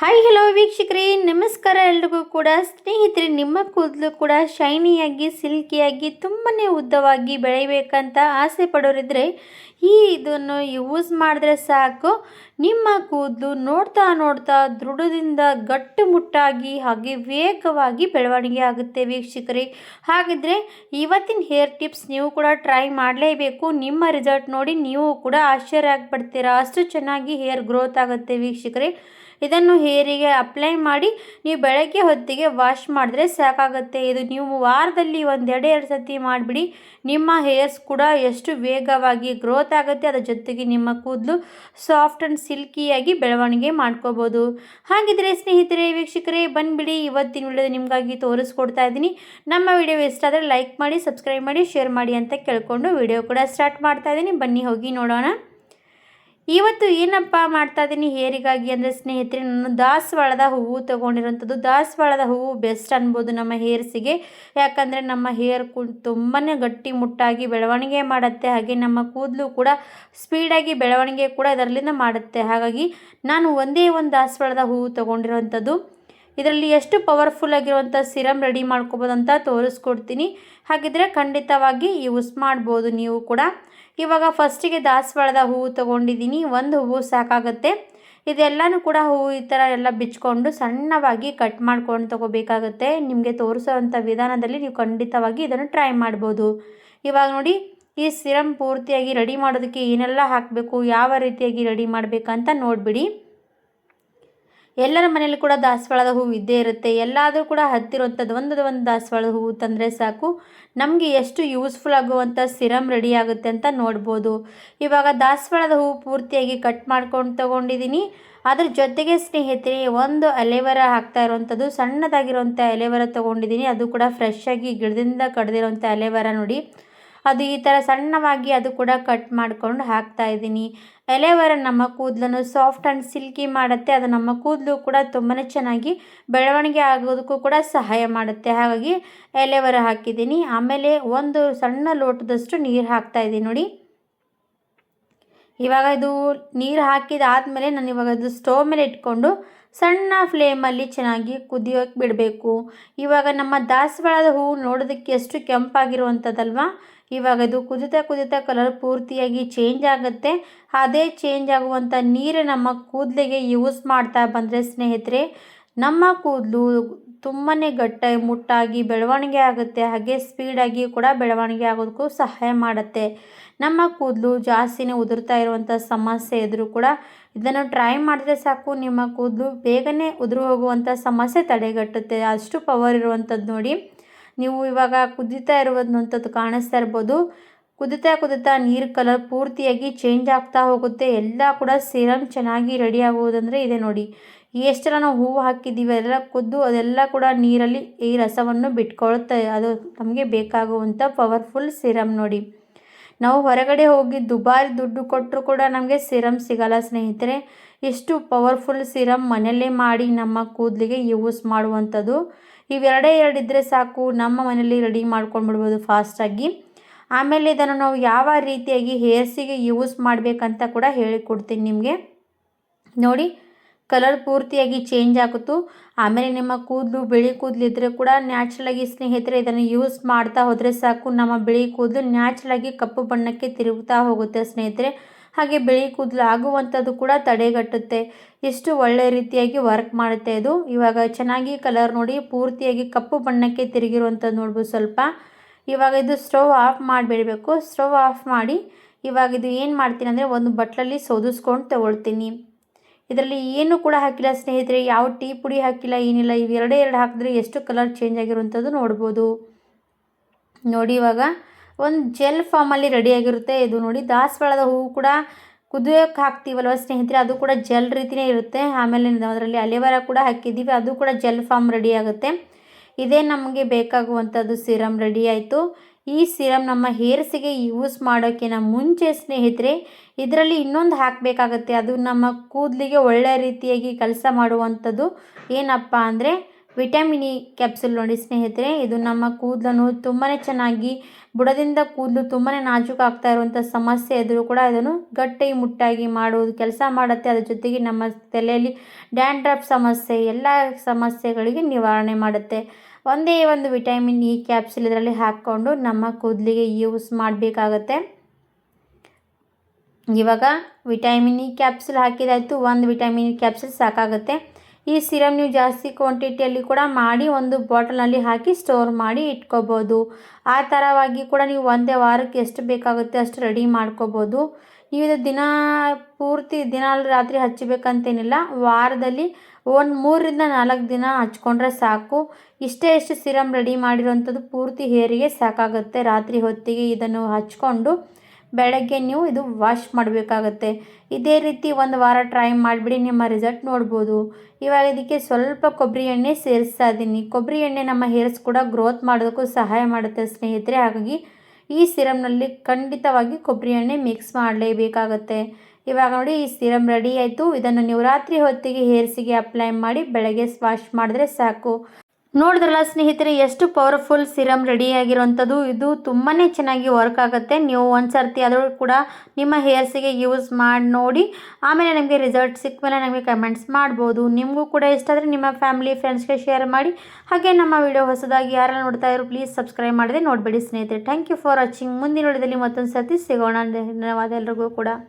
Hi hello ವೀಕ್ಷಕರೇ. ನಮಸ್ಕಾರ ಎಲ್ರಿಗೂ ಕೂಡ. ಸ್ನೇಹಿತರೆ, ನಿಮ್ಮ ಕೂದಲು ಕೂಡ ಶೈನಿಯಾಗಿ ಸಿಲ್ಕಿಯಾಗಿ ತುಂಬಾ ಉದ್ದವಾಗಿ ಬೆಳಿಬೇಕಂತ ಆಸೆ ಪಡೋರಿದ್ರೆ, ಈ ಇದನ್ನು ಯೂಸ್ ಮಾಡಿದ್ರೆ ಸಾಕು. ನಿಮ್ಮ ಕೂದಲು ನೋಡ್ತಾ ನೋಡ್ತಾ ದೃಢದಿಂದ ಗಟ್ಟುಮುಟ್ಟಾಗಿ ಹಾಗೆ ವೇಗವಾಗಿ ಬೆಳವಣಿಗೆ ಆಗುತ್ತೆ ವೀಕ್ಷಕರೇ. ಹಾಗಿದ್ರೆ ಇವತ್ತಿನ ಹೇರ್ ಟಿಪ್ಸ್ ನೀವು ಕೂಡ ಟ್ರೈ ಮಾಡಲೇಬೇಕು. ನಿಮ್ಮ ರಿಸಲ್ಟ್ ನೋಡಿ ನೀವು ಕೂಡ ಆಶ್ಚರ್ಯ ಆಗಿಬಿಡ್ತೀರಾ. ಅಷ್ಟು ಚೆನ್ನಾಗಿ ಹೇರ್ ಗ್ರೋತ್ ಆಗುತ್ತೆ ವೀಕ್ಷಕರೇ. ಇದನ್ನು ಹೇರಿಗೆ ಅಪ್ಲೈ ಮಾಡಿ, ನೀವು ಬೆಳಗ್ಗೆ ಹೊತ್ತಿಗೆ ವಾಶ್ ಮಾಡಿದ್ರೆ ಸಾಕಾಗುತ್ತೆ. ಇದು ನೀವು ವಾರದಲ್ಲಿ ಒಂದೆರಡು ಎರಡು ಸತಿ ಮಾಡಿಬಿಡಿ. ನಿಮ್ಮ ಹೇರ್ಸ್ ಕೂಡ ಎಷ್ಟು ವೇಗವಾಗಿ ಗ್ರೋತ್ ಆಗುತ್ತೆ, ಅದರ ಜೊತೆಗೆ ನಿಮ್ಮ ಕೂದಲು ಸಾಫ್ಟ್ ಆ್ಯಂಡ್ ಸಿಲ್ಕಿಯಾಗಿ ಬೆಳವಣಿಗೆ ಮಾಡ್ಕೋಬೋದು. ಹಾಗಿದ್ರೆ ಸ್ನೇಹಿತರೆ, ವೀಕ್ಷಕರೇ, ಬಂದುಬಿಡಿ. ಇವತ್ತಿನ ವಿಡಿಯೋ ನಿಮಗಾಗಿ ತೋರಿಸ್ಕೊಡ್ತಾ ಇದ್ದೀನಿ. ನಮ್ಮ ವಿಡಿಯೋ ಇಷ್ಟ ಆದರೆ ಲೈಕ್ ಮಾಡಿ ಸಬ್ಸ್ಕ್ರೈಬ್ ಮಾಡಿ ಶೇರ್ ಮಾಡಿ ಅಂತ ಕೇಳ್ಕೊಂಡು ವಿಡಿಯೋ ಕೂಡ ಸ್ಟಾರ್ಟ್ ಮಾಡ್ತಾ ಇದ್ದೀನಿ. ಬನ್ನಿ ಹೋಗಿ ನೋಡೋಣ. ಇವತ್ತು ಏನಪ್ಪ ಮಾಡ್ತಾ ಇದ್ದೀನಿ ಹೇರಿಗಾಗಿ ಅಂದರೆ ಸ್ನೇಹಿತರೆ, ನಾನು ದಾಸವಾಳದ ಹೂವು ತೊಗೊಂಡಿರೋಂಥದ್ದು ದಾಸವಾಳದ ಹೂವು ಬೆಸ್ಟ್ ಅನ್ಬೋದು ನಮ್ಮ ಹೇರ್ಸಿಗೆ. ಯಾಕಂದರೆ ನಮ್ಮ ಹೇರ್ ಕು ತುಂಬಾ ಗಟ್ಟಿ ಮುಟ್ಟಾಗಿ ಬೆಳವಣಿಗೆ ಮಾಡುತ್ತೆ. ಹಾಗೆ ನಮ್ಮ ಕೂದಲು ಕೂಡ ಸ್ಪೀಡಾಗಿ ಬೆಳವಣಿಗೆ ಕೂಡ ಇದರಲ್ಲಿಂದ ಮಾಡುತ್ತೆ. ಹಾಗಾಗಿ ನಾನು ಒಂದೇ ಒಂದು ದಾಸವಾಳದ ಹೂವು ತೊಗೊಂಡಿರೋಂಥದ್ದು ಇದರಲ್ಲಿ ಎಷ್ಟು ಪವರ್ಫುಲ್ ಆಗಿರುವಂಥ ಸಿರಮ್ ರೆಡಿ ಮಾಡ್ಕೋಬೋದು ಅಂತ ತೋರಿಸ್ಕೊಡ್ತೀನಿ. ಹಾಗಿದ್ರೆ ಖಂಡಿತವಾಗಿ ಯೂಸ್ ಮಾಡ್ಬೋದು ನೀವು ಕೂಡ. ಇವಾಗ ಫಸ್ಟಿಗೆ ದಾಸವಾಳದ ಹೂವು ತೊಗೊಂಡಿದ್ದೀನಿ, ಒಂದು ಹೂವು ಸಾಕಾಗುತ್ತೆ. ಇದೆಲ್ಲನೂ ಕೂಡ ಹೂವು ಈ ಥರ ಎಲ್ಲ ಬಿಚ್ಚಿಕೊಂಡು ಸಣ್ಣವಾಗಿ ಕಟ್ ಮಾಡ್ಕೊಂಡು ತೊಗೋಬೇಕಾಗುತ್ತೆ. ನಿಮಗೆ ತೋರಿಸೋವಂಥ ವಿಧಾನದಲ್ಲಿ ನೀವು ಖಂಡಿತವಾಗಿ ಇದನ್ನು ಟ್ರೈ ಮಾಡ್ಬೋದು. ಇವಾಗ ನೋಡಿ, ಈ ಸಿರಮ್ ಪೂರ್ತಿಯಾಗಿ ರೆಡಿ ಮಾಡೋದಕ್ಕೆ ಏನೆಲ್ಲ ಹಾಕಬೇಕು, ಯಾವ ರೀತಿಯಾಗಿ ರೆಡಿ ಮಾಡಬೇಕಂತ ನೋಡಿಬಿಡಿ. ಎಲ್ಲರ ಮನೇಲಿ ಕೂಡ ದಾಸವಾಳದ ಹೂವು ಇದ್ದೇ ಇರುತ್ತೆ. ಎಲ್ಲಾದರೂ ಕೂಡ ಹತ್ತಿರುವಂಥದ್ದು ಒಂದು ಒಂದು ದಾಸವಾಳದ ಹೂವು ತಂದರೆ ಸಾಕು. ನಮಗೆ ಎಷ್ಟು ಯೂಸ್ಫುಲ್ ಆಗುವಂಥ ಸಿರಮ್ ರೆಡಿ ಆಗುತ್ತೆ ಅಂತ ನೋಡ್ಬೋದು. ಇವಾಗ ದಾಸವಾಳದ ಹೂವು ಪೂರ್ತಿಯಾಗಿ ಕಟ್ ಮಾಡ್ಕೊಂಡು ತೊಗೊಂಡಿದ್ದೀನಿ ಅದ್ರ ಜೊತೆಗೆ ಸ್ನೇಹಿತರೆ, ಒಂದು ಅಲೆವರ ಹಾಕ್ತಾ ಇರುವಂಥದ್ದು ಸಣ್ಣದಾಗಿರುವಂಥ ಅಲೆವರ ತೊಗೊಂಡಿದ್ದೀನಿ ಅದು ಕೂಡ ಫ್ರೆಶ್ ಆಗಿ ಗಿಡದಿಂದ ಕಡ್ದಿರೋಂಥ ಅಲೆವರ ನೋಡಿ. ಅದು ಈ ಥರ ಸಣ್ಣವಾಗಿ ಅದು ಕೂಡ ಕಟ್ ಮಾಡ್ಕೊಂಡು ಹಾಕ್ತಾ ಇದ್ದೀನಿ. ಎಲೆವರ ನಮ್ಮ ಕೂದಲನ್ನು ಸಾಫ್ಟ್ ಆ್ಯಂಡ್ ಸಿಲ್ಕಿ ಮಾಡುತ್ತೆ. ಅದು ನಮ್ಮ ಕೂದಲು ಕೂಡ ತುಂಬಾ ಚೆನ್ನಾಗಿ ಬೆಳವಣಿಗೆ ಆಗೋದಕ್ಕೂ ಕೂಡ ಸಹಾಯ ಮಾಡುತ್ತೆ. ಹಾಗಾಗಿ ಎಲೆವರ ಹಾಕಿದ್ದೀನಿ. ಆಮೇಲೆ ಒಂದು ಸಣ್ಣ ಲೋಟದಷ್ಟು ನೀರು ಹಾಕ್ತಾ ಇದ್ದೀನಿ ನೋಡಿ. ಇವಾಗ ಇದು ನೀರು ಹಾಕಿದಾದಮೇಲೆ ನಾನು ಇವಾಗ ಅದು ಸ್ಟೋವ್ ಮೇಲೆ ಇಟ್ಕೊಂಡು ಸಣ್ಣ ಫ್ಲೇಮಲ್ಲಿ ಚೆನ್ನಾಗಿ ಕುದಿಯೋಕೆ ಬಿಡಬೇಕು. ಇವಾಗ ನಮ್ಮ ದಾಸವಾಳದ ಹೂವು ನೋಡೋದಕ್ಕೆ ಎಷ್ಟು ಕೆಂಪಾಗಿರುವಂಥದ್ದಲ್ವಾ? ಇವಾಗ ಇದು ಕುದಿತಾ ಕುದಿತಾ ಕಲರ್ ಪೂರ್ತಿಯಾಗಿ ಚೇಂಜ್ ಆಗುತ್ತೆ. ಅದೇ ಚೇಂಜ್ ಆಗುವಂಥ ನೀರು ನಮ್ಮ ಕೂದಲಿಗೆ ಯೂಸ್ ಮಾಡ್ತಾ ಬಂದರೆ ಸ್ನೇಹಿತರೆ ನಮ್ಮ ಕೂದಲು ತುಂಬಾ ಗಟ್ಟಿ, ಮುಟ್ಟಾಗಿ ಬೆಳವಣಿಗೆ ಆಗುತ್ತೆ. ಹಾಗೆ ಸ್ಪೀಡಾಗಿ ಕೂಡ ಬೆಳವಣಿಗೆ ಆಗೋದಕ್ಕೂ ಸಹಾಯ ಮಾಡುತ್ತೆ. ನಮ್ಮ ಕೂದಲು ಜಾಸ್ತಿನೇ ಉದುರ್ತಾ ಇರುವಂಥ ಸಮಸ್ಯೆ ಇದ್ದರೂ ಕೂಡ ಇದನ್ನು ಟ್ರೈ ಮಾಡಿದ್ರೆ ಸಾಕು. ನಿಮ್ಮ ಕೂದಲು ಬೇಗನೆ ಉದುರು ಹೋಗುವಂಥ ಸಮಸ್ಯೆ ತಡೆಗಟ್ಟುತ್ತೆ. ಅಷ್ಟು ಪವರ್ ಇರುವಂಥದ್ದು ನೋಡಿ. ನೀವು ಇವಾಗ ಕುದೀತಾ ಇರುವಂಥದ್ದು ಕಾಣಿಸ್ತಾ ಇರ್ಬೋದು. ಕುದಿತಾ ಕುದಿತಾ ನೀರು ಕಲರ್ ಪೂರ್ತಿಯಾಗಿ ಚೇಂಜ್ ಆಗ್ತಾ ಹೋಗುತ್ತೆ. ಎಲ್ಲ ಕೂಡ ಸಿರಮ್ ಚೆನ್ನಾಗಿ ರೆಡಿ ಆಗುವುದಂದರೆ ಇದೆ ನೋಡಿ. ಎಷ್ಟೆಲ್ಲ ನಾವು ಹೂವು ಹಾಕಿದ್ದೀವಿ ಅದೆಲ್ಲ ಕುದ್ದು ಅದೆಲ್ಲ ಕೂಡ ನೀರಲ್ಲಿ ಈ ರಸವನ್ನು ಬಿಟ್ಕೊಳ್ತಾ ಅದು ನಮಗೆ ಬೇಕಾಗುವಂಥ ಪವರ್ಫುಲ್ ಸಿರಮ್ ನೋಡಿ. ನಾವು ಹೊರಗಡೆ ಹೋಗಿ ದುಬಾರಿ ದುಡ್ಡು ಕೊಟ್ಟರು ಕೂಡ ನಮಗೆ ಸಿರಮ್ ಸಿಗಲ್ಲ ಸ್ನೇಹಿತರೆ. ಎಷ್ಟು ಪವರ್ಫುಲ್ ಸಿರಮ್ ಮನೆಯಲ್ಲೇ ಮಾಡಿ ನಮ್ಮ ಕೂದಲಿಗೆ ಯೂಸ್ ಮಾಡುವಂಥದ್ದು. ಇವೆರಡೇ ಎರಡಿದ್ದರೆ ಸಾಕು. ನಮ್ಮ ಮನೆಯಲ್ಲಿ ರೆಡಿ ಮಾಡ್ಕೊಂಡ್ಬಿಡ್ಬೋದು ಫಾಸ್ಟಾಗಿ ಆಮೇಲೆ ಇದನ್ನು ನಾವು ಯಾವ ರೀತಿಯಾಗಿ ಹೇರ್ಸಿಗೆ ಯೂಸ್ ಮಾಡಬೇಕಂತ ಕೂಡ ಹೇಳಿಕೊಡ್ತೀನಿ ನಿಮಗೆ. ನೋಡಿ, ಕಲರ್ ಪೂರ್ತಿಯಾಗಿ ಚೇಂಜ್ ಆಗುತ್ತು. ಆಮೇಲೆ ನಿಮ್ಮ ಕೂದಲು, ಬಿಳಿ ಕೂದಲು ಇದ್ದರೆ ಕೂಡ ನ್ಯಾಚುರಲಾಗಿ ಸ್ನೇಹಿತರೆ ಇದನ್ನು ಯೂಸ್ ಮಾಡ್ತಾ ಹೋದರೆ ಸಾಕು. ನಮ್ಮ ಬಿಳಿ ಕೂದಲು ನ್ಯಾಚುರಲಾಗಿ ಕಪ್ಪು ಬಣ್ಣಕ್ಕೆ ತಿರುಗುತ್ತಾ ಹೋಗುತ್ತೆ ಸ್ನೇಹಿತರೆ. ಹಾಗೆ ಬಿಳಿ ಕೂದಲು ಆಗುವಂಥದ್ದು ಕೂಡ ತಡೆಗಟ್ಟುತ್ತೆ. ಎಷ್ಟು ಒಳ್ಳೆ ರೀತಿಯಾಗಿ ವರ್ಕ್ ಮಾಡುತ್ತೆ ಇದು. ಇವಾಗ ಚೆನ್ನಾಗಿ ಕಲರ್ ನೋಡಿ, ಪೂರ್ತಿಯಾಗಿ ಕಪ್ಪು ಬಣ್ಣಕ್ಕೆ ತಿರುಗಿರುವಂಥದ್ದು ನೋಡ್ಬೋದು ಸ್ವಲ್ಪ. ಇವಾಗ ಇದು ಸ್ಟವ್ ಆಫ್ ಮಾಡಿಬಿಡಬೇಕು. ಸ್ಟವ್ ಆಫ್ ಮಾಡಿ ಇವಾಗ ಇದು ಏನು ಮಾಡ್ತೀನಿ ಅಂದರೆ ಒಂದು ಬಟ್ಲಲ್ಲಿ ಸೋದಿಸ್ಕೊಂಡು ತಗೊಳ್ತೀನಿ. ಇದರಲ್ಲಿ ಏನು ಕೂಡ ಹಾಕಿಲ್ಲ ಸ್ನೇಹಿತರೆ, ಯಾವ ಟೀ ಪುಡಿ ಹಾಕಿಲ್ಲ, ಏನಿಲ್ಲ ಇವೆರಡೇ ಎರಡು ಹಾಕಿದ್ರೆ ಎಷ್ಟು ಕಲರ್ ಚೇಂಜ್ ಆಗಿರುವಂಥದ್ದು ನೋಡ್ಬೋದು. ನೋಡಿ ಇವಾಗ ಒಂದು ಜೆಲ್ ಫಾರ್ಮಲ್ಲಿ ರೆಡಿಯಾಗಿರುತ್ತೆ ಇದು ನೋಡಿ ದಾಸವಾಳದ ಹೂವು ಕೂಡ ಕುದಿಯೋಕೆ ಹಾಕ್ತೀವಲ್ವ ಸ್ನೇಹಿತರೆ, ಅದು ಕೂಡ ಜೆಲ್ ರೀತಿಯೇ ಇರುತ್ತೆ. ಆಮೇಲೆ ಅದರಲ್ಲಿ ಅಲೆವರ ಕೂಡ ಹಾಕಿದ್ದೀವಿ, ಅದು ಕೂಡ ಜೆಲ್ ಫಾರ್ಮ್ ರೆಡಿ ಆಗುತ್ತೆ. ಇದೇ ನಮಗೆ ಬೇಕಾಗುವಂಥದ್ದು ಸಿರಮ್ ರೆಡಿ ಆಯಿತು. ಈ ಸಿರಮ್ ನಮ್ಮ ಹೇರ್ಸಿಗೆ ಯೂಸ್ ಮಾಡೋಕ್ಕಿಂತ ಮುಂಚೆ ಸ್ನೇಹಿತರೆ, ಇದರಲ್ಲಿ ಇನ್ನೊಂದು ಹಾಕಬೇಕಾಗತ್ತೆ. ಅದು ನಮ್ಮ ಕೂದಲಿಗೆ ಒಳ್ಳೆಯ ರೀತಿಯಾಗಿ ಕೆಲಸ ಮಾಡುವಂಥದ್ದು. ಏನಪ್ಪ ಅಂದರೆ ವಿಟಮಿನ್ ಇ ಕ್ಯಾಪ್ಸುಲ್ ನೋಡಿ ಸ್ನೇಹಿತರೆ, ಇದು ನಮ್ಮ ಕೂದಲನ್ನು ತುಂಬಾ ಚೆನ್ನಾಗಿ ಬುಡದಿಂದ ಕೂದಲು ತುಂಬಾ ನಾಜೂಕಾಗ್ತಾ ಇರುವಂಥ ಸಮಸ್ಯೆ ಇದ್ದರೂ ಕೂಡ ಇದನ್ನು ಗಟ್ಟಿ ಮುಟ್ಟಾಗಿ ಮಾಡುವುದು, ಕೆಲಸ ಮಾಡುತ್ತೆ. ಅದರ ಜೊತೆಗೆ ನಮ್ಮ ತಲೆಯಲ್ಲಿ ಡ್ಯಾಂಡ್ರಫ್ ಸಮಸ್ಯೆ, ಎಲ್ಲ ಸಮಸ್ಯೆಗಳಿಗೆ ನಿವಾರಣೆ ಮಾಡುತ್ತೆ. ಒಂದೇ ಒಂದು ವಿಟಮಿನ್ ಇ ಕ್ಯಾಪ್ಸುಲ್ ಇದರಲ್ಲಿ ಹಾಕ್ಕೊಂಡು ನಮ್ಮ ಕೂದಲಿಗೆ ಯೂಸ್ ಮಾಡಬೇಕಾಗತ್ತೆ. ಇವಾಗ ವಿಟಮಿನ್ ಇ ಕ್ಯಾಪ್ಸುಲ್ ಹಾಕಿದಾಯಿತು, ಒಂದು ವಿಟಮಿನ್ ಇ ಕ್ಯಾಪ್ಸುಲ್ ಸಾಕಾಗುತ್ತೆ. ಈ ಸಿರಮ್ ನೀವು ಜಾಸ್ತಿ ಕ್ವಾಂಟಿಟಿಯಲ್ಲಿ ಕೂಡ ಮಾಡಿ ಒಂದು ಬಾಟಲ್ನಲ್ಲಿ ಹಾಕಿ ಸ್ಟೋರ್ ಮಾಡಿ ಇಟ್ಕೋಬೋದು. ಆ ಥರವಾಗಿ ಕೂಡ ನೀವು ಒಂದೇ ವಾರಕ್ಕೆ ಎಷ್ಟು ಬೇಕಾಗುತ್ತೆ ಅಷ್ಟು ರೆಡಿ ಮಾಡ್ಕೋಬೋದು. ನೀವು ಇದು ದಿನ ಪೂರ್ತಿ ದಿನ ರಾತ್ರಿ ಹಚ್ಚಬೇಕಂತೇನಿಲ್ಲ ವಾರದಲ್ಲಿ ಒಂದು ಮೂರರಿಂದ ನಾಲ್ಕು ದಿನ ಹಚ್ಕೊಂಡ್ರೆ ಸಾಕು. ಇಷ್ಟೇ ಎಷ್ಟು ಸಿರಮ್ ರೆಡಿ ಮಾಡಿರೋಂಥದ್ದು ಪೂರ್ತಿ ಹೇರಿಗೆ ಸಾಕಾಗುತ್ತೆ ರಾತ್ರಿ ಹೊತ್ತಿಗೆ ಇದನ್ನು ಹಚ್ಕೊಂಡು. ಬೆಳಗ್ಗೆ ನೀವು ಇದು ವಾಶ್ ಮಾಡಬೇಕಾಗತ್ತೆ. ಇದೇ ರೀತಿ ಒಂದು ವಾರ ಟ್ರೈ ಮಾಡಿಬಿಡಿ, ನಿಮ್ಮ ರಿಸಲ್ಟ್ ನೋಡ್ಬೋದು. ಇವಾಗ ಇದಕ್ಕೆ ಸ್ವಲ್ಪ ಕೊಬ್ಬರಿ ಎಣ್ಣೆ ಸೇರಿಸ್ತಾ ಇದ್ದೀನಿ. ಕೊಬ್ಬರಿ ಎಣ್ಣೆ ನಮ್ಮ ಹೇರ್ಸ್ ಕೂಡ ಗ್ರೋತ್ ಮಾಡೋದಕ್ಕೂ ಸಹಾಯ ಮಾಡುತ್ತೆ ಸ್ನೇಹಿತರೆ. ಹಾಗಾಗಿ ಈ ಸಿರಮ್ನಲ್ಲಿ ಖಂಡಿತವಾಗಿ ಕೊಬ್ಬರಿ ಎಣ್ಣೆ ಮಿಕ್ಸ್ ಮಾಡಲೇಬೇಕಾಗತ್ತೆ. ಇವಾಗ ನೋಡಿ ಈ ಸಿರಮ್ ರೆಡಿ ಆಯಿತು. ಇದನ್ನು ನೀವು ರಾತ್ರಿ ಹೊತ್ತಿಗೆ ಹೇರ್ಸಿಗೆ ಅಪ್ಲೈ ಮಾಡಿ ಬೆಳಗ್ಗೆ ವಾಶ್ ಮಾಡಿದ್ರೆ ಸಾಕು. ನೋಡಿದ್ರಲ್ಲ ಸ್ನೇಹಿತರೆ, ಎಷ್ಟು ಪವರ್ಫುಲ್ ಸಿರಮ್ ರೆಡಿಯಾಗಿರೋವಂಥದ್ದು ಇದು ತುಂಬಾ ಚೆನ್ನಾಗಿ ವರ್ಕ್ ಆಗುತ್ತೆ. ನೀವು ಒಂದು ಸರ್ತಿ ಆದರೂ ಕೂಡ ನಿಮ್ಮ ಹೇರ್ಸಿಗೆ ಯೂಸ್ ಮಾಡಿ ನೋಡಿ. ಆಮೇಲೆ ನಿಮಗೆ ರಿಸಲ್ಟ್ ಸಿಕ್ಕ ಮೇಲೆ ನಮಗೆ ಕಮೆಂಟ್ಸ್ ಮಾಡ್ಬೋದು. ನಿಮಗೂ ಕೂಡ ಇಷ್ಟ ಆದರೆ ನಿಮ್ಮ ಫ್ಯಾಮಿಲಿ ಫ್ರೆಂಡ್ಸ್ಗೆ ಶೇರ್ ಮಾಡಿ. ಹಾಗೆ ನಮ್ಮ ವಿಡಿಯೋ ಹೊಸದಾಗಿ ಯಾರೆಲ್ಲ ನೋಡ್ತಾ ಇರೋ ಪ್ಲೀಸ್ ಸಬ್ಸ್ಕ್ರೈಬ್ ಮಾಡಿದೆ ನೋಡಬೇಡಿ ಸ್ನೇಹಿತರೆ. ಥ್ಯಾಂಕ್ ಯು ಫಾರ್ ವಾಚಿಂಗ್ ಮುಂದಿನ ವಿಡಿಯೋದಲ್ಲಿ ಮತ್ತೊಂದು ಸರ್ತಿ ಸಿಗೋಣ. ಧನ್ಯವಾದ ಎಲ್ರಿಗೂ ಕೂಡ.